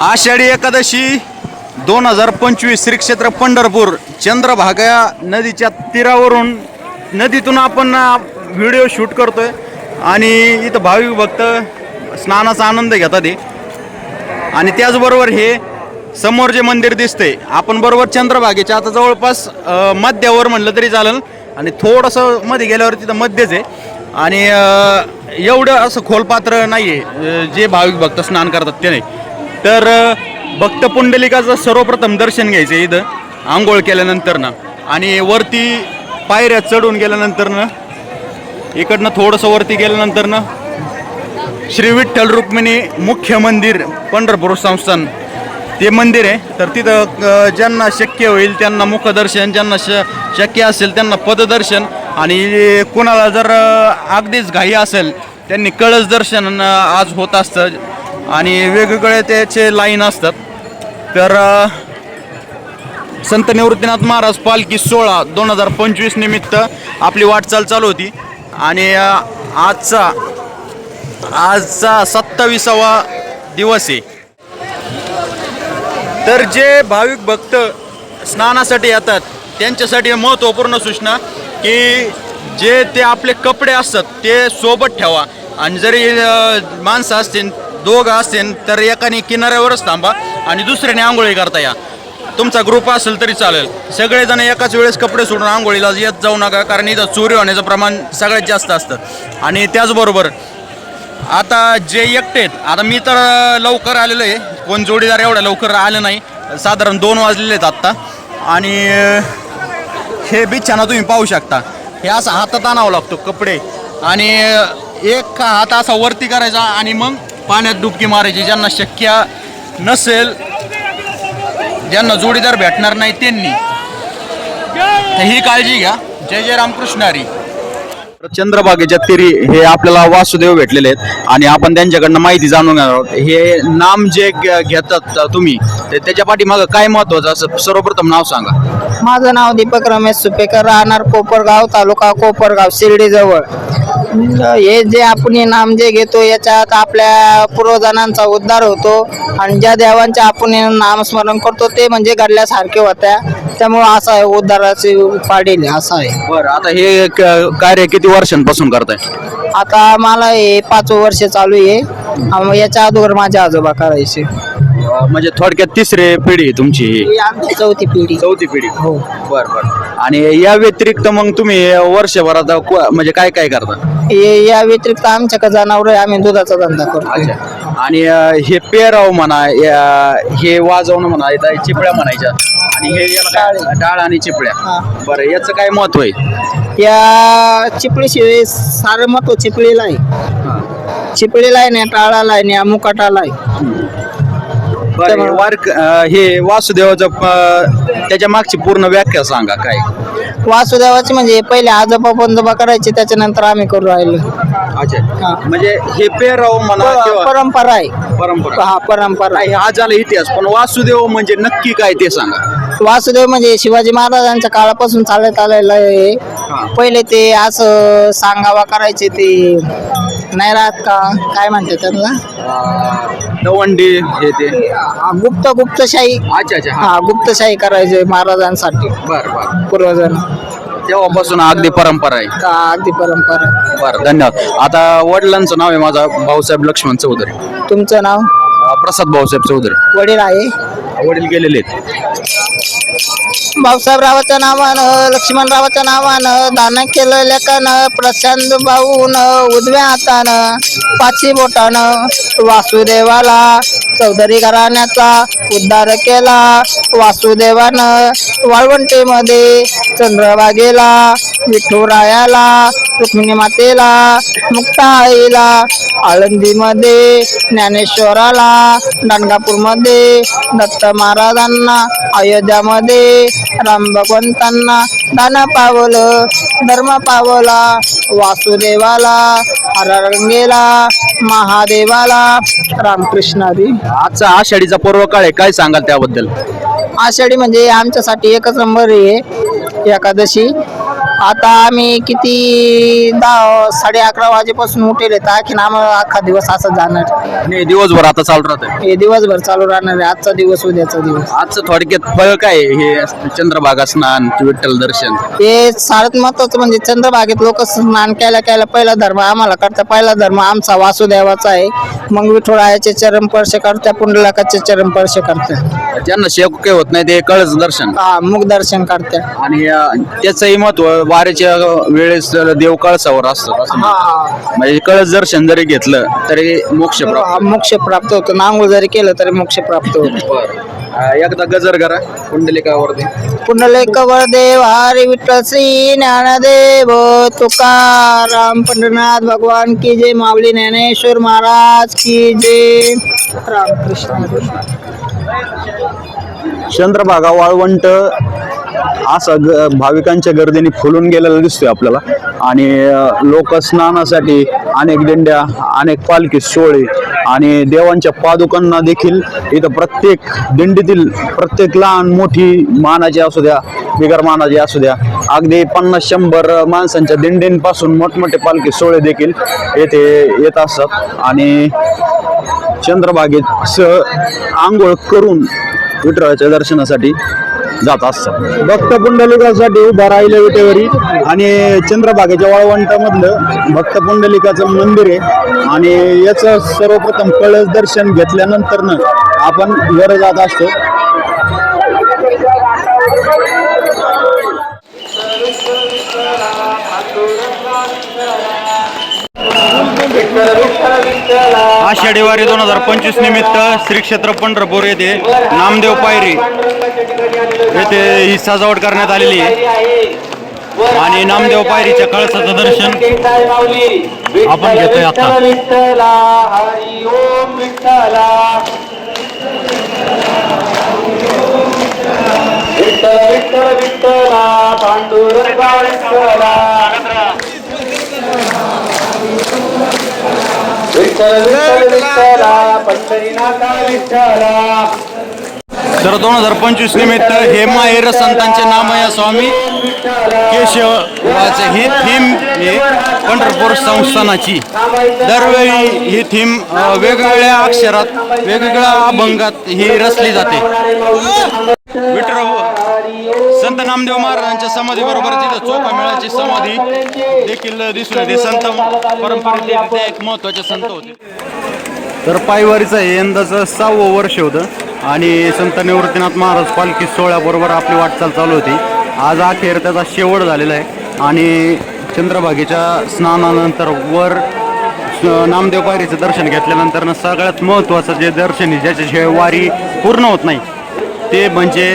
आषाढी एकादशी दोन हजार पंचवीस श्री क्षेत्र पंढरपूर चंद्रभागा नदीच्या तीरावरून नदीतून आपण व्हिडिओ शूट करतोय आणि इथं भाविक भक्त स्नानाचा आनंद घेतात हे. आणि त्याचबरोबर हे समोर जे मंदिर दिसतंय आपण बरोबर चंद्रभागेच्या आता जवळपास मध्यावर म्हणलं तरी चालेल. आणि थोडंसं मध्ये गेल्यावर तिथं मध्यच आहे. आणि एवढं असं खोलपात्र नाही आहे जे भाविक भक्त स्नान करतात ते नाही. तर भक्तपुंडलिकाचं भक्त पुंडलिकाचं सर्वप्रथम दर्शन घ्यायचं इथं आंघोळ केल्यानंतर ना. आणि वरती पायऱ्या चढून गेल्यानंतर ना इकडनं थोडंसं वरती गेल्यानंतर ना श्री विठ्ठल रुक्मिणी मुख्य मंदिर पंढरपूर संस्थान ते मंदिर आहे. तर तिथं ज्यांना शक्य होईल त्यांना मुखदर्शन ज्यांना श शक्य असेल त्यांना पददर्शन. आणि कुणाला जर अगदीच घाई असेल त्यांनी कळस दर्शन आज होत असतं. आणि वेगवेगळे त्याचे लाईन असतात. तर संत निवृत्तीनाथ महाराज पालखी सोळा दोन हजार पंचवीस निमित्त आपली वाटचाल चालू होती. आणि आजचा आजचा सत्ताविसावा दिवस आहे. तर जे भाविक भक्त स्नानासाठी येतात त्यांच्यासाठी महत्त्वपूर्ण सूचना की जे ते आपले कपडे असतात ते सोबत ठेवा. आणि जरी माणसं असतील दोघं असेल तर एकाने किनाऱ्यावरच थांबा आणि दुसऱ्याने आंघोळी करता या. तुमचा ग्रुप असेल तरी चालेल. सगळेजण एकाच वेळेस कपडे सोडून आंघोळीला येत जाऊ नका कारण इथं चोरी होण्याचं प्रमाण सगळ्यात जास्त असतं. आणि त्याचबरोबर आता जे एकटे आहेत आता मी तर लवकर आलेलो आहे. कोण जोडीदार एवढ्या लवकर आलं नाही. साधारण दोन वाजलेले आहेत आत्ता. आणि हे बिछाना तुम्ही पाहू शकता. हे असं हातात आणावं लागतो कपडे. आणि एक हात असा वरती करायचा आणि मग पाण्यात डुबकी मारायची. ज्यांना शक्य नसेल ज्यांना जोडीदार भेटणार नाही त्यांनी. तर ही काळजी घ्या. जय जय रामकृष्ण हरी. चंद्रभागेच्या तिरी हे आपल्याला वासुदेव भेटलेले आहेत आणि आपण त्यांच्याकडनं माहिती जाणून घेणार आहोत. हे नाम जे घेतात तुम्ही ते त्याच्या पाठीमागं काय महत्वाचं असं सर्वप्रथम नाव सांगा. माझं नाव दीपक रमेश सुपेकर राहणार कोपरगाव तालुका कोपरगाव शिर्डीजवळ. हे जे आपण हे नाम जे घेतो याच्यात आपल्या पूर्वजनांचा उद्धार होतो आणि ज्या देवांचे आपण हे नामस्मरण करतो ते म्हणजे घडल्यासारखे होत्या. त्यामुळं असं आहे उद्धाराचे पाडेल असं आहे. बरं आता हे क- कार्य किती वर्षांपासून करताय? आता मला हे पाच वर्ष चालू आहे. आम- याच्या अगोदर माझे आजोबा करायचे. म्हणजे थोडक्यात तिसरी पिढी आहे तुमची ही ही. आमची चौथी पिढी. चौथी पिढी. हो. बर बर. आणि या व्यतिरिक्त मग तुम्ही वर्षभरात को- म्हणजे काय काय करता? हे- या व्यतिरिक्त आमच्याकडे जनावर आहे आम्ही दुधाचा धंदा करतो. आणि अं, हे पेराव म्हणा या- हे वाजवणं म्हणा इथं चिपळ्या म्हणायच्या. आणि हे याला काय डाळ आणि चिपळ्या. हा. बरं याचं काय महत्त्व आहे? या चिपळीशिवाय सारं महत्त्व चिपळीला आहे. चिपळीला आहे ना टाळाला आहे ना मुकाटाला आहे. बरं हे वारक अं, हे वासुदेवाचं अं, त्याच्या मागची पूर्ण व्याख्या सांगा काय? वासुदेवाचे म्हणजे पहिले आजोबा पंजोबा करायचे त्याच्यानंतर आम्ही करू राहिलो. अच्छा. म्हणजे हे पेराव म्हणा किंवा परंपरा आहे. परंपरा. हा परंपरा. आहे हा झाला इतिहास पण वासुदेव म्हणजे नक्की काय ते सांगा. वासुदेव म्हणजे शिवाजी महाराजांच्या काळापासून चालत आलेलं आहे. पहिले ते असं सांगावा करायचे ते. नाही राहत का? काय म्हणतात त्यांना? दवंडी हे ते. हा, गुप्त गुप्तशाही. अच्छा अच्छा हा. हा गुप्तशाही करायचे महाराजांसाठी. बर बर. पूर्वजन. तेव्हापासून अगदी परंपरा आहे. का अगदी परंपरा बरं धन्यवाद. आता वडिलांचं नाव आहे माझा भाऊसाहेब लक्ष्मण चौधरी. तुमचं नाव? अं, प्रसाद भाऊसाहेब चौधरी. वडील आहे. वडील गेलेले आहेत. भाऊसाहेबरावाच्या नावानं लक्ष्मणरावाच्या नावानं दान केलं लेखानं प्रशांत भाऊनं उजव्या हातानं पाची बोटानं वासुदेवाला चौधरी घराण्याचा उद्धार केला. वासुदेवानं वाळवंटेमध्ये चंद्रभागेला विठुरायाला रुक्मिणी मातेला मुक्ताईला आळंदीमध्ये ज्ञानेश्वराला दानगापूरमध्ये दत्त महाराजांना अयोध्यामध्ये राम भगवंतांना दान पावलं धर्म पावला वासुदेवाला हररंगेला महादेवाला. रामकृष्ण हरी. आजचा आषाढीचा पर्व काळ आहे. काय सांगाल त्याबद्दल? आषाढी म्हणजे आमच्यासाठी एकच नंबर आहे एकादशी. आता आम्ही किती दहा साडे अकरा वाजेपासून उठेल तर आणखीन आम्हाला अख्खा दिवस असं जाणार. आणि दिवसभर आता चालू राहत हे दिवसभर चालू राहणार आहे. आजचा दिवस उद्याचा दिवस. आजचं थोडक्यात फळ काय आहे? हे चंद्रभागा स्नान विठ्ठल दर्शन. हे सारत महत्वाचं म्हणजे चंद्रभागेत लोक स्नान केल्या केल्या पहिला धर्म आम्हाला करता पहिला धर्म आमचा वासुदेवाचा आहे. मग विठुरायाचे चरण स्पर्श करत्या पुंडलाकाचे चरण स्पर्श करत्या ज्यांना शेक काही होत नाही ते कळच दर्शन. हा मुख दर्शन करत्या आणि अं, त्याचंही महत्त्व वाऱ्याच्या वेळेस देव कळसावर असतं. म्हणजे कळस दर्शन जरी घेतलं तरी मोक्ष प्राप्त मोक्ष प्राप्त होतो. नांगूळ जरी केलं तरी मोक्ष प्राप्त होतो. एकदा गजर करा कुंडलिकावरती. पुंडलिक देव हरी विठ्ठल श्री ज्ञानदेव तुकाराम पंढरनाथ भगवान की जय माऊली ज्ञानेश्वर महाराज की जय. रामकृष्ण. चंद्रभागा वाळवंट असा ग भाविकांच्या गर्दीने फुलून गेलेला दिसतोय आपल्याला. आणि लोक स्नानासाठी अनेक दिंड्या अनेक पालखी सोळे आणि देवांच्या पादुकांना देखील इथं प्रत्येक दिंडीतील प्रत्येक लहान मोठी मानाची असू द्या बिगर मानाची असू द्या अगदी पन्नास शंभर माणसांच्या दिंडींपासून मोठमोठे पालखी सोहळे देखील येथे येत असतात. आणि चंद्रभागेत स आंघोळ करून विठ्ठलाच्या दर्शनासाठी जात असतात. भक्त पुंडलिकासाठी उभा राहिल्या विटेवरी आणि चंद्रभागेच्या वाळवंटामधलं भक्त पुंडलिकाचं मंदिर आहे. आणि याचं सर्वप्रथम कळस दर्शन घेतल्यानंतरनं आपण वर जात असतो. आषाढी वारी दोन हजार पंचवीस निमित्त श्री क्षेत्र पंढरपूर येथे नामदेव पायरी येथे ही सजावट करण्यात आलेली आहे. आणि नामदेव पायरीच्या कळसाचं दर्शन आपण घेतोय आता. तर दोन हजार पंचवीस निमित्त हे माहेर संतांचे नामय स्वामी. केशवाचे ही थीम हे पंढरपूर संस्थानाची. दरवेळी ही थीम वेगवेगळ्या अक्षरात वेगवेगळ्या अभंगात ही रचली जाते. विठ्ठल. संत नामदेव महाराजांच्या समाधी बरोबर तिथं चोखा मेळाची समाधी देखील दिसून येते. संत परंपरेचे ते एक महत्त्वाचे संत होते. तर पायवारीचं हे यंदाचं सहावं वर्ष होतं आणि संत निवृत्तीनाथ महाराज पालखी सोहळ्याबरोबर आपली वाटचाल चालू होती. आज अखेर त्याचा शेवट झालेला आहे आणि चंद्रभागेच्या स्नानानंतर वर नामदेव पायरीचं दर्शन घेतल्यानंतर सगळ्यात महत्त्वाचं जे दर्शन आहे ज्याच्याशिवाय वारी पूर्ण होत नाही ते म्हणजे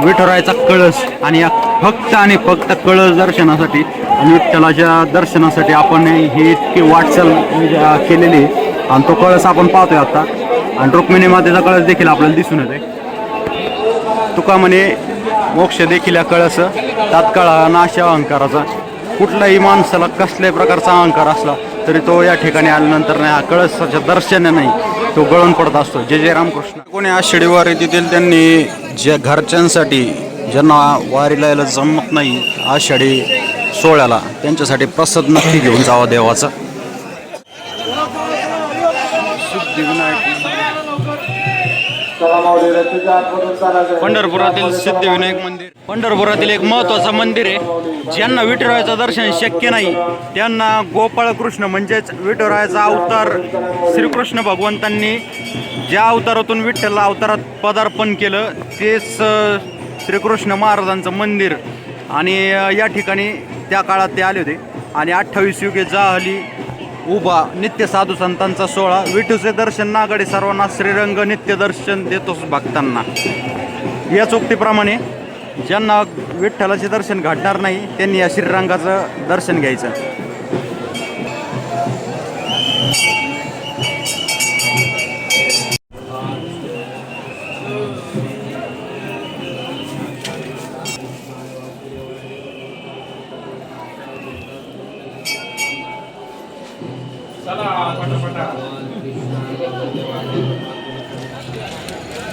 विठुरायचा कळस आणि या फक्त आणि फक्त कळस दर्शनासाठी आणि विठ्ठलाच्या दर्शनासाठी आपण ही इतकी वाटचाल म्हणजे, केलेली आहे. आणि तो कळस आपण पाहतोय आता. आणि रुक्मिणी मातेचा कळस देखील आपल्याला दिसून येतोय. तुका म्हणे मोक्ष देखील या कळस. तात्काळ नाश अहंकाराचा. कुठलाही माणसाला कसल्याही प्रकारचा अहंकार असला तरी तो या ठिकाणी आल्यानंतर नाही. हा कळसाच्या दर्शनाने तो गळून पडत असतो. जय जय रामकृष्ण. कोणी आषाढी वारी तिथील त्यांनी ज्या घरच्यांसाठी ज्यांना वारीला यायला जमत नाही आषाढी सोहळ्याला त्यांच्यासाठी प्रसाद नक्की घेऊन जावा देवाचा. पंढरपुरातील सिद्धिविनायक मंदिर. पंढरपुरातील एक महत्वाचं मंदिर आहे. ज्यांना विठुरायाचं दर्शन शक्य नाही त्यांना गोपाळ कृष्ण म्हणजेच विठुरायाचा अवतार श्रीकृष्ण भगवंतांनी ज्या अवतारातून विठ्ठल अवतारात पदार्पण केलं तेच श्रीकृष्ण महाराजांचं मंदिर. आणि या ठिकाणी त्या काळात ते आले होते. आणि अठ्ठावीस युगे जाहली उभा नित्य साधू संतांचा सोहळा. विठूचे दर्शन नागडे सर्वांना श्रीरंग नित्य दर्शन देतोस भक्तांना. याच उक्तीप्रमाणे ज्यांना विठ्ठलाचे दर्शन घडणार नाही त्यांनी या श्रीरंगाचं दर्शन घ्यायचं.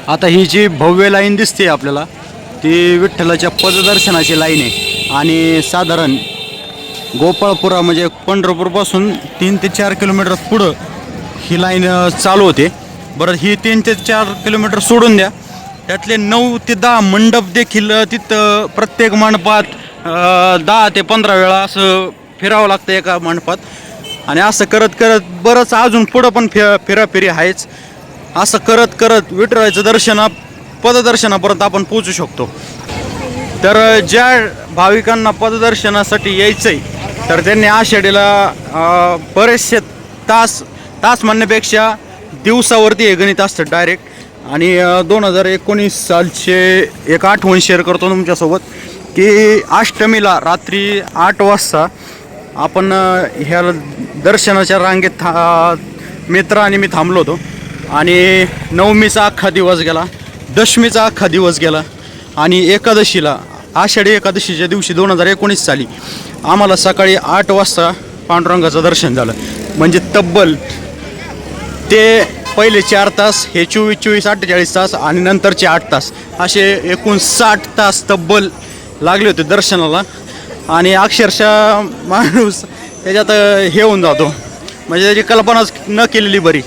आता ही जी भव्य लाईन दिसते आपल्याला ती विठ्ठलाच्या पददर्शनाची लाईन आहे. आणि साधारण गोपाळपुरा म्हणजे पंढरपूरपासून तीन ते चार किलोमीटर पुढं ही लाईन चालू होते. बरं ही तीन ते चार किलोमीटर सोडून द्या. त्यातले नऊ ते दहा मंडप देखील तिथं प्रत्येक मंडपात दहा ते पंधरा वेळा असं फिरावं लागतं एका मंडपात. आणि असं करत करत बरंच अजून पुढं पण फि फिराफिरी आहेच. असं करत करत विठुरायचं दर्शना पददर्शनापर्यंत आपण पोचू शकतो. तर ज्या भाविकांना पददर्शनासाठी यायचं आहे तर त्यांनी आषाढीला बरेचसे तास तास म्हणण्यापेक्षा दिवसावरती हे गणित असतं डायरेक्ट आणि दोन हजार एकोणीस सालचे एक आठवण शेअर करतो तुमच्यासोबत की अष्टमीला रात्री आठ वाजता आपण ह्याला ह्या दर्शनाच्या रांगेत था मित्र आणि मी थांबलो होतो. आणि नवमीचा अख्खा दिवस गेला दशमीचा अख्खा दिवस गेला आणि एकादशीला आषाढी एकादशीच्या दिवशी दोन हजार एकोणीस साली आम्हाला सकाळी आठ वाजता पांडुरंगाचं दर्शन झालं. म्हणजे तब्बल ते पहिले चार तास हे चोवीस चोवीस अठ्ठेचाळीस तास आणि नंतरचे आठ तास असे एकूण साठ तास तब्बल लागले होते दर्शनाला. आणि अक्षरशः माणूस त्याच्यात हे होऊन जातो. म्हणजे त्याची कल्पनाच न केलेली बरी.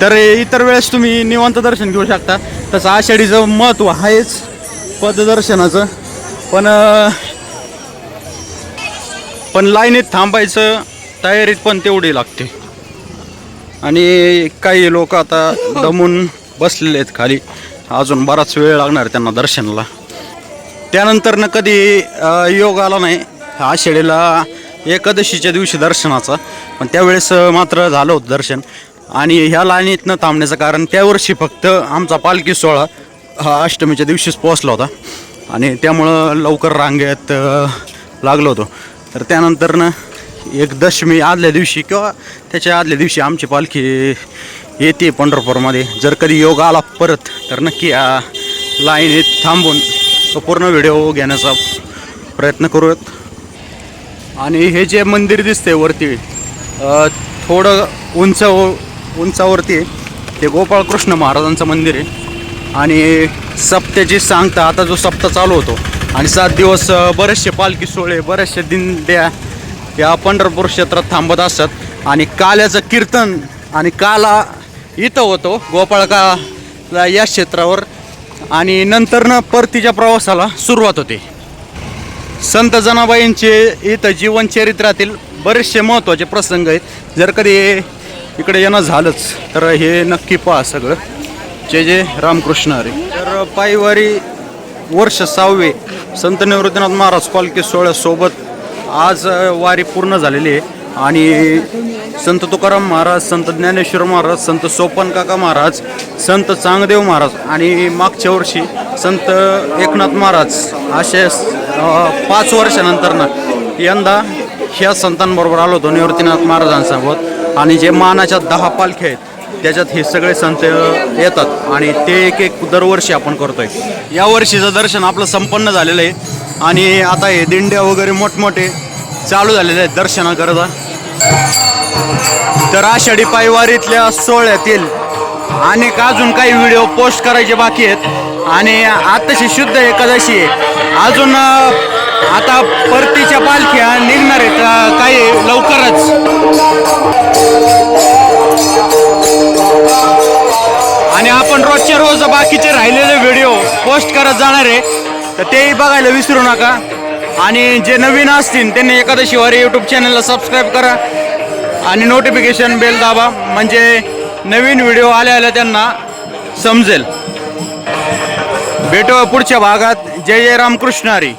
तर इतर वेळेस तुम्ही निवांत दर्शन घेऊ शकता. तसं आषाढीचं महत्त्व आहेच पददर्शनाचं. पण पण लाईनीत थांबायचं तयारीत पण तेवढी लागते. आणि काही लोक आता दमून बसलेले आहेत खाली. अजून बराच वेळ लागणार त्यांना दर्शनाला. त्यानंतर न कधी योग आला नाही. आषाढीला एकादशीच्या दिवशी दर्शनाचा. पण त्यावेळेस मात्र झालं होतं दर्शन. आणि ह्या लाईनीतनं थांबण्याचं कारण त्या वर्षी फक्त आमचा पालखी सोहळा हा अष्टमीच्या दिवशीच पोहोचला होता. आणि त्यामुळं लवकर रांगेत लागलो होतो. तर त्यानंतरनं एक दशमी आदल्या दिवशी किंवा त्याच्या आदल्या दिवशी आमची पालखी येते पंढरपूरमध्ये. जर कधी योग आला परत तर नक्की या लाईनीत थांबून तो पूर्ण व्हिडिओ घेण्याचा प्रयत्न करूयात. आणि हे जे मंदिर दिसते वरती थोडं उंच उंचावरती ते गोपाळकृष्ण महाराजांचं मंदिर आहे. आणि सप्त्याची सांगता आता जो सप्ताह चालू होतो. आणि सात दिवस बरेचसे पालखी सोहळे बरेचसे दिंड्या या पंढरपूर क्षेत्रात थांबत असतात आणि काल्याचं कीर्तन आणि काला इथं होतो गोपाळका या क्षेत्रावर. आणि नंतरनं परतीच्या प्रवासाला सुरुवात होते. संत जनाबाईंचे इथं जीवनचरित्रातील बरेचसे महत्त्वाचे प्रसंग आहेत. जर कधी इकडे येणं झालंच तर हे नक्की पहा सगळं. जे जे रामकृष्ण हरे. तर पायवारी वर्ष सहावे संत निवृत्तीनाथ महाराज पालखी सोहळ्यासोबत आज वारी पूर्ण झालेली आहे. आणि संत तुकाराम महाराज संत ज्ञानेश्वर महाराज संत सोपन काका महाराज संत चांगदेव महाराज आणि मागच्या वर्षी संत एकनाथ महाराज असे पाच वर्षानंतर ना यंदा ह्या संतांबरोबर आलो होतो निवृत्तीनाथ महाराजांसोबत. आणि जे मानाच्या दहा पालख्या आहेत त्याच्यात हे सगळे संत येतात. आणि ते एक एक दरवर्षी आपण करतोय. या वर्षीचं दर्शन आपलं संपन्न झालेलं आहे. आणि आता हे दिंड्या वगैरे मोठमोठे चालू झालेले आहेत दर्शनाकरता. तर आषाढी पायवारीतल्या सोहळ्यातील अनेक अजून काही व्हिडिओ पोस्ट करायचे बाकी आहेत. आणि आत्ताशी शुद्ध एकादशी आहे. अजून आता परतीच्या पालख्या निघणार आहेत काही लवकरच. आणि आपण रोजच्या रोज बाकीचे राहिलेले व्हिडिओ पोस्ट करत जाणार आहे. तर तेही बघायला विसरू नका. आणि जे नवीन असतील त्यांनी एकादशीवर यूट्यूब चॅनलला सबस्क्राईब करा. आणि नोटिफिकेशन बेल दाबा. म्हणजे नवीन व्हिडिओ आल्या आल्या त्यांना समजेल. भेटू पुढच्या भागात. जय जय रामकृष्ण हरी.